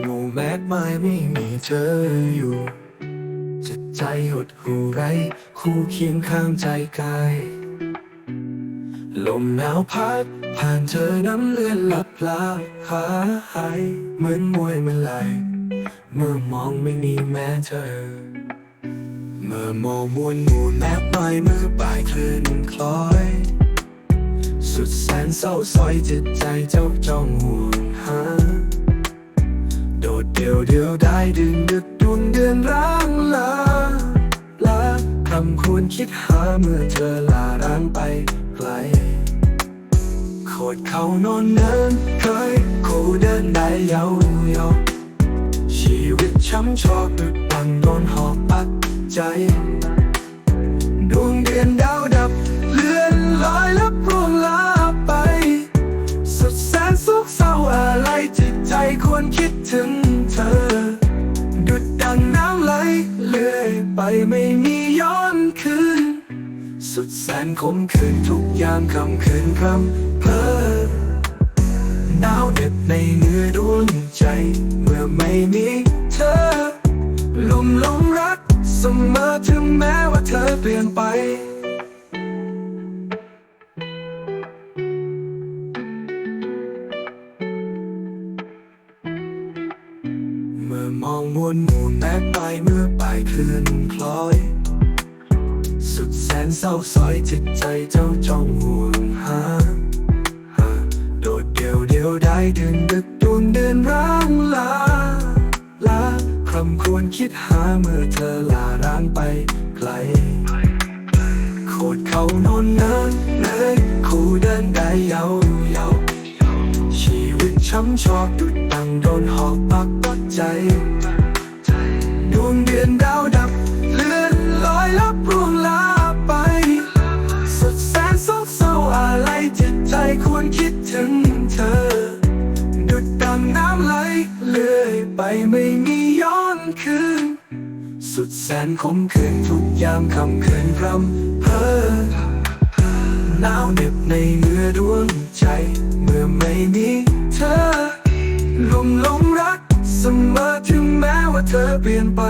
หนูแมกไม้ไม่มีเธออยู่จิตใจหดหูไร คู่เคียงข้างใจกาย ลมหนาวพัด ผ่านเธอน้ำเลือนหลับลาหายเหมือนมวยเมันไหลเมื่อมองไม่มีแม้เธอ เมื่อมองมวลหมู่แนบปลายมือปลายคลื่นคล้อย สุดแสนเศร้าซอยจิตใจเจ้าจ้องห่ว ดึงดึกดวงเดือนร้างลาลาคำควรคิดหาเมื่อเธอลาร้างไปไกลโคตรเขานอนเนินเคยคู่เดินได้ยาวยาวชีวิตช้ำชอกดึกดังโดนหอบปัดใจ ดวงเดือนดาวดับเลื่อนลอยลับร่วงลาไป สุดแสนสุขเศร้าอะไรจิตใจควรคิดถึง ไปไม่มีย้อนคืน สุดแสนคมคืนทุกยามคำคืนคำเพอหนาวเด็บในเนื้อดวงใจ เมื่อไม่มีเธอลุ่มหลงรักเสมอถึงแม้ว่าเธอเปลี่ยนไป มื่อมองมวลหมู่แตกไปเมื่อปลายคลื่นคล้อย สุดแสนเศร้าซอยจิตใจเจ้าจ้องห่วงหาโดดเดียวเดียวได้ดึงดึกดวงเดือนร้างลาลาคำควรคิดหาเมื่อเธอลาร้างไปไกลโคตรเขานอนเนินเลยคู่เดินได้เยาวยา ช้ำชอกดุดดังโดนหอกปักปักใจ ดวงเดือนดาวดับ เลื่อนลอยลับร่วงลาไป สุดแสนโศกเศร้าอะไรจิตใจควรคิดถึงเธอ ดุดดังน้ำไหลเลื่อยไปไม่มีย้อนคืน สุดแสนคมคืนทุกยามคำคืนรำเพอหนาวเหน็บในเนื้อดวงใจ เมื่อไม่มี มาถึงแม้ว่าเธอเปลี่ยนไป